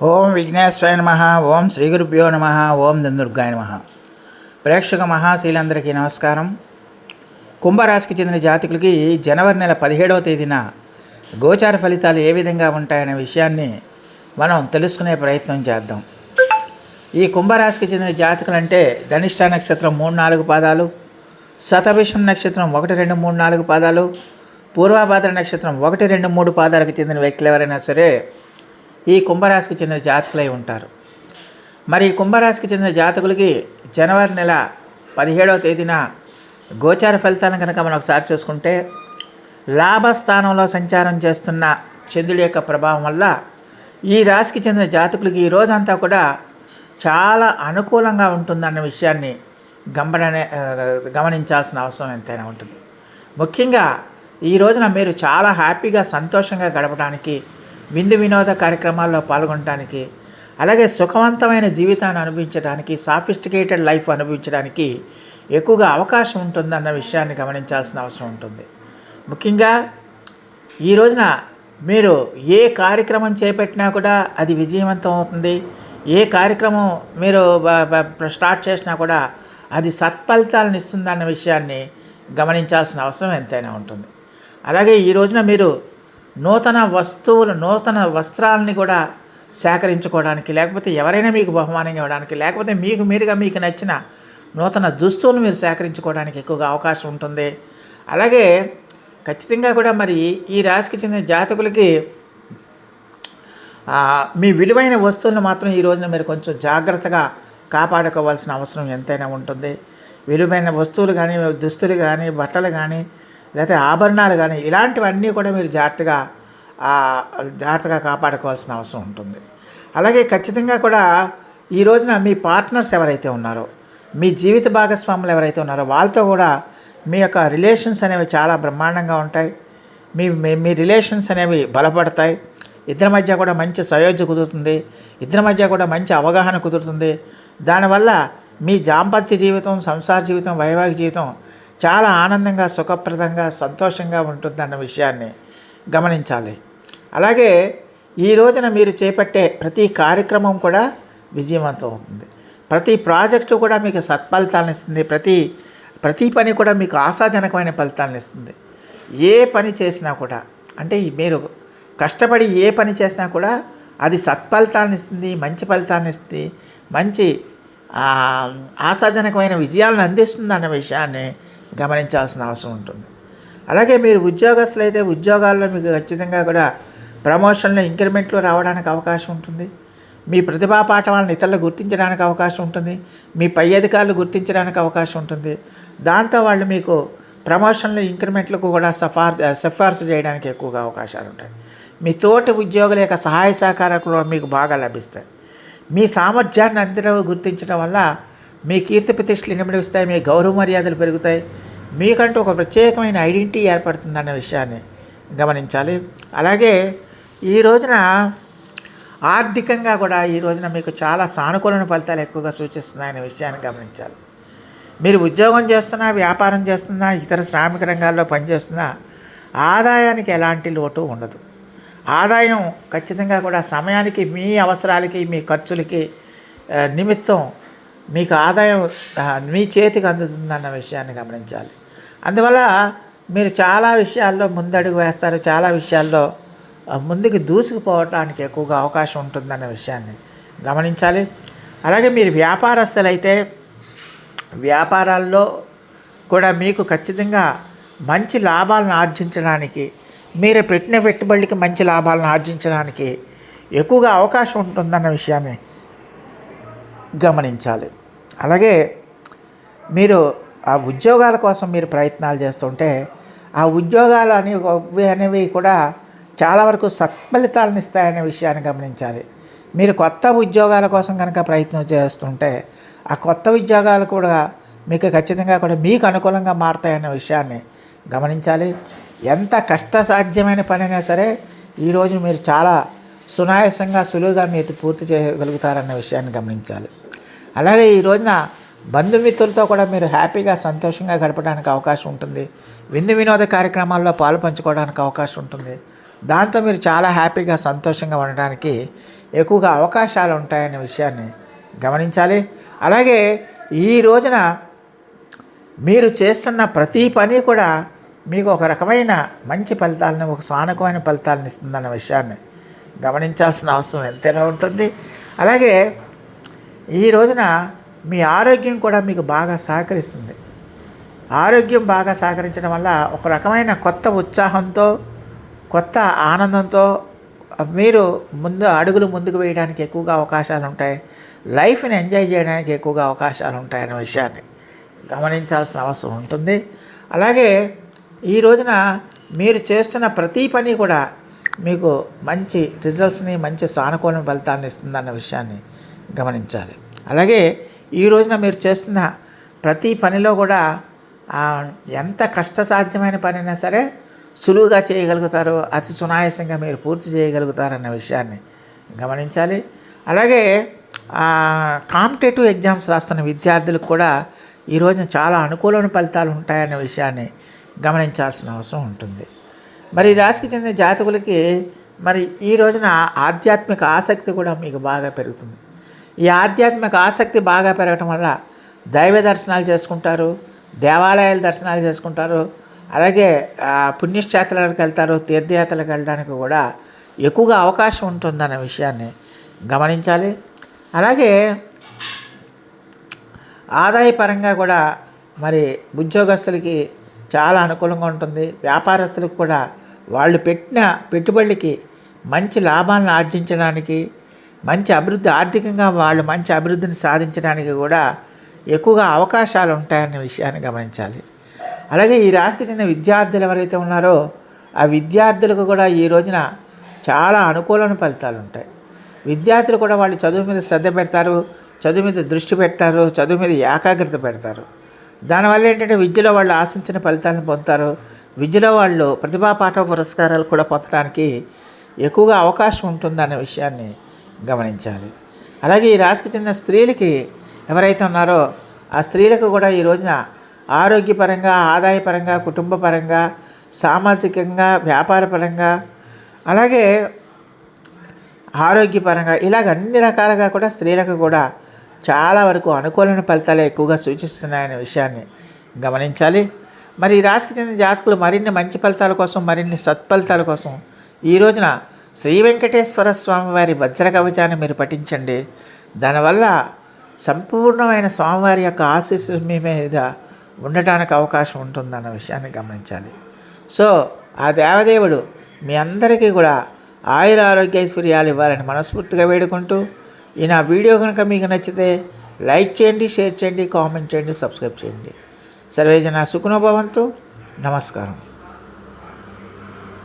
ఓం విఘ్నేశ్వరాయ నమ ఓం శ్రీ గురుభ్యో నమ ఓం దుర్గాయ నమ. ప్రేక్షక మహాశీలందరికీ నమస్కారం. కుంభరాశికి చెందిన జాతకులకి జనవరి నెల పదిహేడవ తేదీన గోచార ఫలితాలు ఏ విధంగా ఉంటాయనే విషయాన్ని మనం తెలుసుకునే ప్రయత్నం చేద్దాం. ఈ కుంభరాశికి చెందిన జాతకులు అంటే ధనిష్ట నక్షత్రం మూడు నాలుగు పాదాలు శతభిషం నక్షత్రం ఒకటి రెండు మూడు నాలుగు పాదాలు పూర్వాభాద్ర నక్షత్రం ఒకటి రెండు మూడు పాదాలకు చెందిన వ్యక్తులు ఎవరైనా సరే ఈ కుంభరాశికి చెందిన జాతకులై ఉంటారు. మరి కుంభరాశికి చెందిన జాతకులకి జనవరి నెల పదిహేడవ తేదీన గోచార ఫలితాలను కనుక మనం ఒకసారి చూసుకుంటే లాభస్థానంలో సంచారం చేస్తున్న చంద్రుడి యొక్క ప్రభావం వల్ల ఈ రాశికి చెందిన జాతకులకి ఈ రోజంతా కూడా చాలా అనుకూలంగా ఉంటుందన్న విషయాన్ని గమన గమనించాల్సిన అవసరం ఎంతైనా ఉంటుంది. ముఖ్యంగా ఈ రోజున మీరు చాలా హ్యాపీగా సంతోషంగా గడపడానికి విందు వినోద కార్యక్రమాల్లో పాల్గొనడానికి అలాగే సుఖవంతమైన జీవితాన్ని అనుభవించడానికి సాఫిస్టికేటెడ్ లైఫ్ అనుభవించడానికి ఎక్కువగా అవకాశం ఉంటుందన్న విషయాన్ని గమనించాల్సిన అవసరం ఉంటుంది. ముఖ్యంగా ఈ రోజున మీరు ఏ కార్యక్రమం చేపట్టినా కూడా అది విజయవంతం అవుతుంది. ఏ కార్యక్రమం మీరు స్టార్ట్ చేసినా కూడా అది సత్ఫలితాలను ఇస్తుందన్న విషయాన్ని గమనించాల్సిన అవసరం ఎంతైనా ఉంటుంది. అలాగే ఈ రోజున మీరు నూతన వస్తువులు నూతన వస్త్రాలని కూడా సేకరించుకోవడానికి లేకపోతే ఎవరైనా మీకు బహుమానం ఇవ్వడానికి లేకపోతే మీకు మీరుగా మీకు నచ్చిన నూతన దుస్తువులు మీరు సేకరించుకోవడానికి ఎక్కువగా అవకాశం ఉంటుంది. అలాగే ఖచ్చితంగా కూడా మరి ఈ రాశికి చెందిన జాతకులకి మీ విలువైన వస్తువులను మాత్రం ఈ రోజున మీరు కొంచెం జాగ్రత్తగా కాపాడుకోవాల్సిన అవసరం ఎంతైనా ఉంటుంది. విలువైన వస్తువులు కానీ దుస్తులు కానీ బట్టలు కానీ లేకపోతే ఆభరణాలు కానీ ఇలాంటివన్నీ కూడా మీరు జాగ్రత్తగా జాగ్రత్తగా కాపాడుకోవాల్సిన అవసరం ఉంటుంది. అలాగే ఖచ్చితంగా కూడా ఈ రోజున మీ పార్ట్నర్స్ ఎవరైతే ఉన్నారో మీ జీవిత భాగస్వాములు ఎవరైతే ఉన్నారో వాళ్ళతో కూడా మీ యొక్క రిలేషన్స్ అనేవి చాలా బ్రహ్మాండంగా ఉంటాయి. మీ మీ- మీ రిలేషన్స్ అనేవి బలపడతాయి. ఇద్దరి మధ్య కూడా మంచి సయోధ్య కుదురుతుంది. ఇద్దరి మధ్య కూడా మంచి అవగాహన కుదురుతుంది. దానివల్ల మీ దాంపత్య జీవితం సంసార జీవితం వైవాహిక జీవితం చాలా ఆనందంగా సుఖప్రదంగా సంతోషంగా ఉంటుందన్న విషయాన్ని గమనించాలి. అలాగే ఈ రోజున మీరు చేపట్టే ప్రతి కార్యక్రమం కూడా విజయవంతం అవుతుంది. ప్రతి ప్రాజెక్టు కూడా మీకు సత్ఫలితాలను ఇస్తుంది. ప్రతి ప్రతి పని కూడా మీకు ఆశాజనకమైన ఫలితాలను ఇస్తుంది. ఏ పని చేసినా కూడా అంటే మీరు కష్టపడి ఏ పని చేసినా కూడా అది సత్ఫలితాలను ఇస్తుంది మంచి ఫలితాన్ని ఇస్తుంది మంచి ఆశాజనకమైన విజయాలను అందిస్తుంది అన్న విషయాన్ని గమనించాల్సిన అవసరం ఉంటుంది. అలాగే మీరు ఉద్యోగస్తులు అయితే ఉద్యోగాల్లో మీకు ఖచ్చితంగా కూడా ప్రమోషన్లు ఇంక్రిమెంట్లు రావడానికి అవకాశం ఉంటుంది. మీ ప్రతిభా పాఠవాలను ఇతరులు గుర్తించడానికి అవకాశం ఉంటుంది. మీ పై అధికారులు గుర్తించడానికి అవకాశం ఉంటుంది. దాంతో వాళ్ళు మీకు ప్రమోషన్లు ఇంక్రిమెంట్లకు కూడా సఫార్ సిఫార్సు చేయడానికి ఎక్కువగా అవకాశాలు ఉంటాయి. మీ తోటి ఉద్యోగుల యొక్క సహాయ సహకారాలు మీకు బాగా లభిస్తాయి. మీ సామర్థ్యాన్ని అందరూ గుర్తించడం వల్ల మీ కీర్తి ప్రతిష్టలు ఇనుమడిస్తాయి మీ గౌరవ మర్యాదలు పెరుగుతాయి. మీకంటూ ఒక ప్రత్యేకమైన ఐడెంటిటీ ఏర్పడుతుందన్న విషయాన్ని గమనించాలి. అలాగే ఈ రోజున ఆర్థికంగా కూడా ఈ రోజున మీకు చాలా సానుకూలమైన ఫలితాలు ఎక్కువగా సూచిస్తున్నాయనే విషయాన్ని గమనించాలి. మీరు ఉద్యోగం చేస్తున్నా వ్యాపారం చేస్తున్నా ఇతర శ్రామిక రంగాల్లో పనిచేస్తున్నా ఆదాయానికి ఎలాంటి లోటు ఉండదు. ఆదాయం ఖచ్చితంగా కూడా సమయానికి మీ అవసరాలకి మీ ఖర్చులకి నిమిత్తం మీకు ఆదాయం మీ చేతికి అందుతుందన్న విషయాన్ని గమనించాలి. అందువల్ల మీరు చాలా విషయాల్లో ముందడుగు వేస్తారు చాలా విషయాల్లో ముందుకు దూసుకుపోవటానికి ఎక్కువగా అవకాశం ఉంటుందన్న విషయాన్ని గమనించాలి. అలాగే మీరు వ్యాపారస్తులైతే వ్యాపారాల్లో కూడా మీకు ఖచ్చితంగా మంచి లాభాలను ఆర్జించడానికి మీరు పెట్టిన పెట్టుబడికి మంచి లాభాలను ఆర్జించడానికి ఎక్కువగా అవకాశం ఉంటుందన్న విషయాన్ని గమనించాలి. అలాగే మీరు ఆ ఉద్యోగాల కోసం మీరు ప్రయత్నాలు చేస్తుంటే ఆ ఉద్యోగాలు అనేవి అనేవి కూడా చాలా వరకు సత్ఫలితాలను ఇస్తాయనే విషయాన్ని గమనించాలి. మీరు కొత్త ఉద్యోగాల కోసం కనుక ప్రయత్నం చేస్తుంటే ఆ కొత్త ఉద్యోగాలు కూడా మీకు ఖచ్చితంగా కూడా మీకు అనుకూలంగా మారుతాయనే విషయాన్ని గమనించాలి. ఎంత కష్టసాధ్యమైన పనైనా సరే ఈరోజు మీరు చాలా సునాయాసంగా సులువుగా మీరు పూర్తి చేయగలుగుతారన్న విషయాన్ని గమనించాలి. అలాగే ఈ రోజున బంధుమిత్రులతో కూడా మీరు హ్యాపీగా సంతోషంగా గడపడానికి అవకాశం ఉంటుంది. విందు వినోద కార్యక్రమాల్లో పాలు పంచుకోవడానికి అవకాశం ఉంటుంది. దాంతో మీరు చాలా హ్యాపీగా సంతోషంగా ఉండడానికి ఎక్కువగా అవకాశాలు ఉంటాయనే విషయాన్ని గమనించాలి. అలాగే ఈ రోజున మీరు చేస్తున్న ప్రతి పని కూడా మీకు ఒక రకమైన మంచి ఫలితాలను ఒక సానుకమైన ఫలితాలను ఇస్తుందన్న విషయాన్ని గమనించాల్సిన అవసరం ఎంతైనా ఉంటుంది. అలాగే ఈ రోజున మీ ఆరోగ్యం కూడా మీకు బాగా సహకరిస్తుంది. ఆరోగ్యం బాగా సహకరించడం వల్ల ఒక రకమైన కొత్త ఉత్సాహంతో కొత్త ఆనందంతో మీరు ముందు అడుగులు ముందుకు వేయడానికి ఎక్కువగా అవకాశాలు ఉంటాయి. లైఫ్ని ఎంజాయ్ చేయడానికి ఎక్కువగా అవకాశాలు ఉంటాయనే విషయాన్ని గమనించాల్సిన అవసరం ఉంటుంది. అలాగే ఈ రోజున మీరు చేస్తున్న ప్రతి పని కూడా మీకు మంచి రిజల్ట్స్ని మంచి సానుకూల ఫలితాన్ని ఇస్తుందన్న విషయాన్ని గమనించాలి. అలాగే ఈ రోజున మీరు చేస్తున్న ప్రతి పనిలో కూడా ఎంత కష్టసాధ్యమైన పనైనా సరే సులువుగా చేయగలుగుతారు అతి సునాయాసంగా మీరు పూర్తి చేయగలుగుతారన్న విషయాన్ని గమనించాలి. అలాగే కాంపిటేటివ్ ఎగ్జామ్స్ రాస్తున్న విద్యార్థులకు కూడా ఈ రోజున చాలా అనుకూలమైన ఫలితాలు ఉంటాయనే విషయాన్ని గమనించాల్సిన అవసరం ఉంటుంది. మరి రాశికి చెందిన జాతకులకి మరి ఈ రోజున ఆధ్యాత్మిక ఆసక్తి కూడా మీకు బాగా పెరుగుతుంది. ఈ ఆధ్యాత్మిక ఆసక్తి బాగా పెరగటం వల్ల దైవ దర్శనాలు చేసుకుంటారు దేవాలయాల దర్శనాలు చేసుకుంటారు అలాగే పుణ్యక్షేత్రాలకు వెళ్తారు తీర్థయాత్రలకు వెళ్ళడానికి కూడా ఎక్కువగా అవకాశం ఉంటుందన్న విషయాన్ని గమనించాలి. అలాగే ఆదాయపరంగా కూడా మరి ఉద్యోగస్తులకి చాలా అనుకూలంగా ఉంటుంది. వ్యాపారస్తులకు కూడా వాళ్ళు పెట్టిన పెట్టుబడికి మంచి లాభాలను ఆర్జించడానికి మంచి అభివృద్ధి ఆర్థికంగా వాళ్ళు మంచి అభివృద్ధిని సాధించడానికి కూడా ఎక్కువగా అవకాశాలు ఉంటాయన్న విషయాన్ని గమనించాలి. అలాగే ఈ రాశికి చెందిన విద్యార్థులు ఎవరైతే ఉన్నారో ఆ విద్యార్థులకు కూడా ఈ రోజున చాలా అనుకూలమైన ఫలితాలు ఉంటాయి. విద్యార్థులు కూడా వాళ్ళు చదువు మీద శ్రద్ధ పెడతారు చదువు మీద దృష్టి పెడతారు చదువు మీద ఏకాగ్రత పెడతారు. దానివల్ల ఏంటంటే విద్యలో వాళ్ళు ఆశించిన ఫలితాలను పొందుతారు. విద్యలో వాళ్ళు ప్రతిభా పాఠ పురస్కారాలు కూడా పొందడానికి ఎక్కువగా అవకాశం ఉంటుందనే విషయాన్ని గమనించాలి. అలాగే ఈ రాశికి చెందిన స్త్రీలకి ఎవరైతే ఉన్నారో ఆ స్త్రీలకు కూడా ఈ రోజున ఆరోగ్యపరంగా ఆదాయపరంగా కుటుంబపరంగా సామాజికంగా వ్యాపారపరంగా అలాగే ఆరోగ్యపరంగా ఇలాగ అన్ని రకాలుగా కూడా స్త్రీలకు కూడా చాలా వరకు అనుకూలమైన ఫలితాలు ఎక్కువగా సూచిస్తున్నాయనే విషయాన్ని గమనించాలి. మరి ఈ రాశికి చెందిన జాతకులు మరిన్ని మంచి ఫలితాల కోసం మరిన్ని సత్ఫలితాల కోసం ఈ రోజున శ్రీ వెంకటేశ్వర స్వామి వారి వజ్ర కవచాన్ని మీరు పఠించండి. దానివల్ల సంపూర్ణమైన స్వామివారి యొక్క ఆశీస్సులు మీ మీద ఉండటానికి అవకాశం ఉంటుందన్న విషయాన్ని గమనించాలి. సో ఆ దేవదేవుడు మీ అందరికీ కూడా ఆయుర ఆరోగ్య ఐశ్వర్యాలు ఇవ్వాలని మనస్ఫూర్తిగా వేడుకుంటూ ఈ నా వీడియో కనుక మీకు నచ్చితే లైక్ చేయండి షేర్ చేయండి కామెంట్ చేయండి సబ్స్క్రైబ్ చేయండి. సర్వేజన సుఖనోభవంతు నమస్కారం.